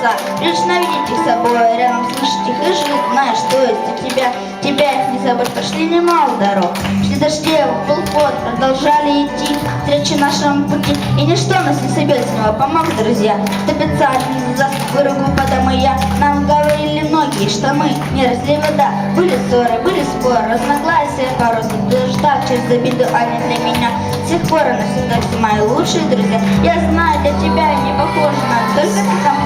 голоса. Лично видеть их собой, рядом и жить, знаешь, что есть тебя. Тебя их не забыть, прошли немало дорог. Шли был пот, продолжали идти встречи нашему пути. И ничто нас не собьет с него, помог, друзья. Специально за свою руку подам и я. Нам говорили многие, что мы не разлей вода. Были ссоры, были споры, разногласия порой. Ждал через обиду, а не для меня. С тех пор и навсегда все мои лучшие друзья. Я знаю, для тебя не похожа на только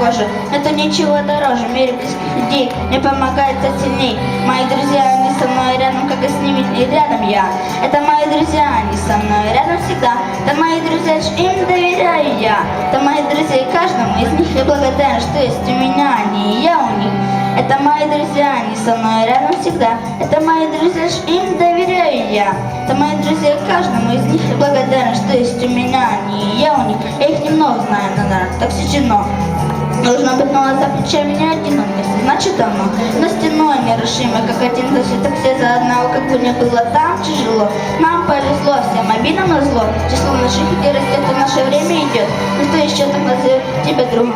кожа. Это ничего дороже. Мире близких людей мне помогает стать сильней. Мои друзья, они со мной рядом, как и с ними и рядом я. Это мои друзья, они со мной рядом всегда. Это мои друзья, им доверяю я. Это мои друзья, и каждому из них я благодарен, что есть у меня они, и я у них. Это мои друзья, они со мной рядом всегда. Это мои друзья, им доверяю я. Это мои друзья, каждому из них я благодарен, что есть у меня они, и я у них. Я их немного знаю, но да, так сечено. Должно быть, но за плечами не один он вместе, значит давно. Но стеной нерушимой, как один так все за одного, как бы не было там тяжело. Нам повезло, всем обидам на зло. Число наших людей растет, и наше время идет. Ну кто еще так назовет тебя другом,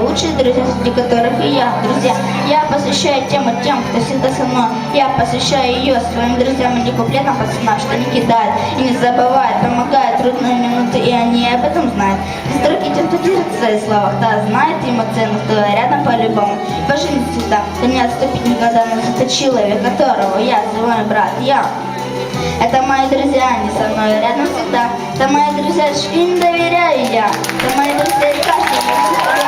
лучшие друзья, среди которых и я, друзья. Я посвящаю тему тем, кто всегда со мной. Я посвящаю ее своим друзьям и не куплетам пацанам, что не кидают и не забывают, помогают трудные минуты, и они об этом знают. Из дороги тем, кто держит в своих словах, да, знает ему цену, кто рядом по-любому. По жизни всегда, да не отступить никогда, но это человек, которого я свой брат, я. Это мои друзья, они со мной рядом всегда. Это мои друзья, им доверяю я. Это мои друзья, и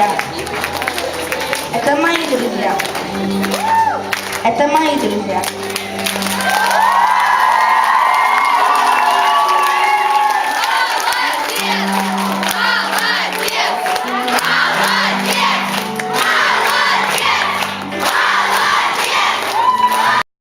друзья. Это мои друзья. Это мои друзья.